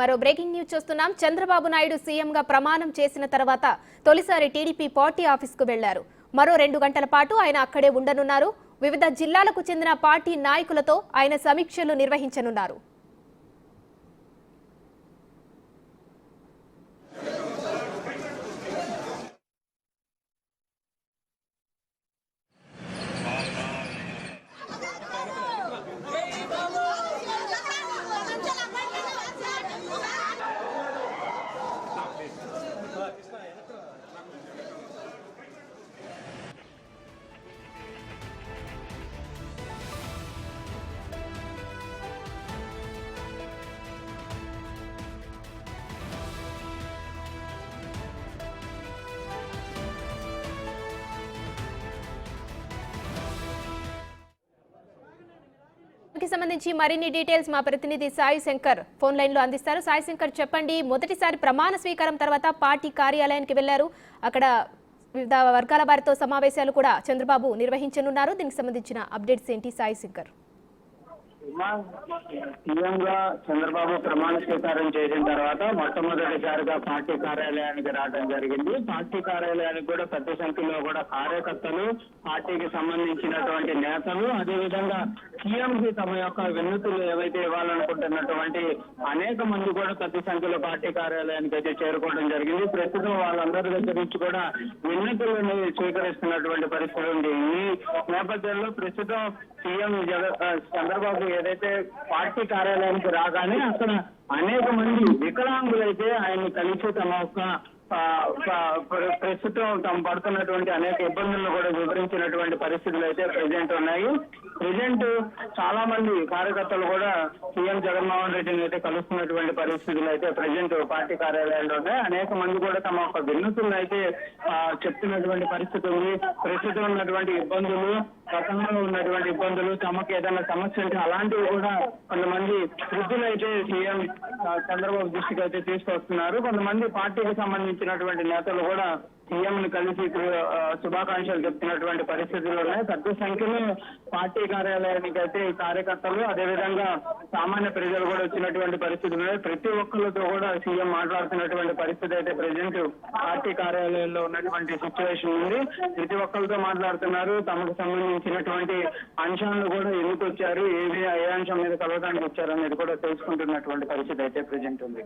మరో breaking news చూస్తున్నాం. చంద్రబాబు నాయుడు సీఎంగా ప్రమాణం చేసిన తర్వాత తొలిసారి టీడీపీ పార్టీ ఆఫీస్కు వెళ్ళారు. మరో రెండు గంటల పాటు ఆయన అక్కడే ఉండనున్నారు. వివిధ జిల్లాలకు చెందిన పార్టీ నాయకులతో ఆయన సమీక్షలు నిర్వహించనున్నారు. దీనికి సంబంధించి మరిన్ని డీటెయిల్స్ మా ప్రతినిధి సాయి శంకర్ ఫోన్ లైన్లో అందిస్తారు. సాయి శంకర్ చెప్పండి. మొదటిసారి ప్రమాణ స్వీకారం తర్వాత పార్టీ కార్యాలయానికి వెళ్ళారు అక్కడ వివిధ వర్గాల వారితో సమావేశాలు కూడా చంద్రబాబు నిర్వహించనున్నారు. దీనికి సంబంధించిన అప్డేట్స్ ఏంటి సాయి శంకర్? సీఎంగా చంద్రబాబు ప్రమాణ స్వీకారం చేసిన తర్వాత మొట్టమొదటిసారిగా పార్టీ కార్యాలయానికి రావడం జరిగింది. పార్టీ కార్యాలయానికి కూడా పెద్ద సంఖ్యలో కూడా కార్యకర్తలు పార్టీకి సంబంధించినటువంటి నేతలు అదేవిధంగా సీఎం కి తమ యొక్క వినతులు ఏవైతే ఇవ్వాలనుకుంటున్నటువంటి అనేక మంది కూడా పెద్ద సంఖ్యలో పార్టీ కార్యాలయానికి అయితే చేరుకోవడం జరిగింది. ప్రస్తుతం వాళ్ళందరి దగ్గర నుంచి కూడా వినతులను స్వీకరిస్తున్నటువంటి పరిస్థితి ఉంది. ఈ నేపథ్యంలో ప్రస్తుతం సీఎం చంద్రబాబు ఏదైతే పార్టీ కార్యాలయానికి రాగానే అక్కడ అనేక మంది వికలాంగులైతే ఆయన్ని కలిసి తమ యొక్క ప్రస్తుతం తాము పడుతున్నటువంటి అనేక ఇబ్బందులను కూడా వివరించినటువంటి పరిస్థితులు అయితే ప్రజెంట్ ఉన్నాయి. ప్రజెంట్ చాలా మంది కార్యకర్తలు కూడా సీఎం జగన్మోహన్ రెడ్డిని అయితే కలుస్తున్నటువంటి పరిస్థితులు అయితే ప్రజెంట్ పార్టీ కార్యాలయాల్లో ఉన్నాయి. అనేక మంది కూడా తమ యొక్క విన్నతులను అయితే ఆ, చెప్తున్నటువంటి పరిస్థితి ఉంది. ప్రస్తుతం ఉన్నటువంటి ఇబ్బందులు గతంలో ఉన్నటువంటి ఇబ్బందులు తమకు ఏదైనా సమస్య ఉంటే అలాంటివి కూడా కొంతమంది వృద్ధులు అయితే సీఎం చంద్రబాబు దృష్టికి అయితే తీసుకొస్తున్నారు. కొంతమంది పార్టీకి సంబంధించినటువంటి నేతలు కూడా సీఎం కలిసి శుభాకాంక్షలు చెప్తున్నటువంటి పరిస్థితులు ఉన్నాయి పెద్ద సంఖ్యలో పార్టీ కార్యాలయానికి అయితే ఈ కార్యకర్తలు అదేవిధంగా సామాన్య ప్రజలు కూడా వచ్చినటువంటి పరిస్థితులు ఉన్నాయి ప్రతి ఒక్కరితో కూడా సీఎం మాట్లాడుతున్నటువంటి పరిస్థితి అయితే ప్రజెంట్ పార్టీ కార్యాలయంలో ఉన్నటువంటి సిచ్యువేషన్ ఉంది. ప్రతి ఒక్కరితో మాట్లాడుతున్నారు. తమకు సంబంధించినటువంటి అంశాలను కూడా ఎందుకు వచ్చారు ఏది ఏ అంశం మీద కలవడానికి వచ్చారు అనేది కూడా తెలుసుకుంటున్నటువంటి పరిస్థితి అయితే ప్రజెంట్ ఉంది.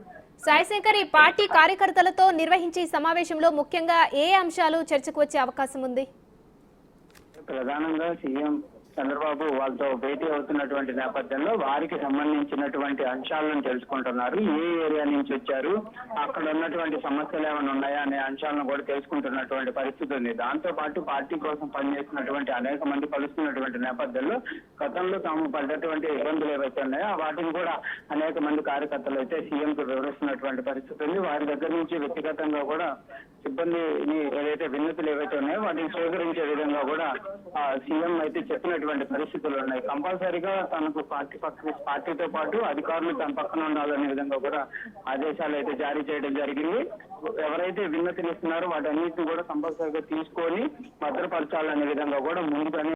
సాయిశంకర్ ఈ పార్టీ కార్యకర్తలతో నిర్వహించే సమావేశంలో ముఖ్యంగా ఏ అంశాలు చర్చకు వచ్చే అవకాశం ఉంది? ప్రధానంగా సీఎం చంద్రబాబు వాళ్ళతో భేటీ అవుతున్నటువంటి నేపథ్యంలో వారికి సంబంధించినటువంటి అంశాలను తెలుసుకుంటున్నారు. ఏ ఏరియా నుంచి వచ్చారు? అక్కడ ఉన్నటువంటి సమస్యలు ఏమైనా ఉన్నాయా అనే అంశాలను కూడా తెలుసుకుంటున్నటువంటి పరిస్థితి ఉంది. దాంతో పాటు పార్టీ కోసం పనిచేసినటువంటి అనేక మంది కలుస్తున్నటువంటి నేపథ్యంలో గతంలో తాము పడ్డటువంటి ఇబ్బందులు ఏవైతే ఉన్నాయో వాటిని కూడా అనేక మంది కార్యకర్తలు అయితే సీఎం కు వివరిస్తున్నటువంటి పరిస్థితి ఉంది. వారి దగ్గర నుంచి వ్యక్తిగతంగా కూడా సిబ్బందిని ఏదైతే విన్నతులు ఏవైతే ఉన్నాయో వాటిని స్వీకరించే విధంగా కూడా సీఎం అయితే చెప్పినట్టు ఉండేటువంటి పరిస్థితులు ఉన్నాయి. కంపల్సరీగా తనకు పార్టీ పక్క పార్టీతో పాటు అధికారులు తన పక్కన ఉండాలనే విధంగా కూడా ఆదేశాలు అయితే జారీ చేయడం జరిగింది. ఎవరైతే విన్నతులు ఇస్తున్నారో వాటన్నిటిని కూడా కంపల్సరీగా తీసుకొని భద్రపరచాలనే విధంగా కూడా ముందుగానే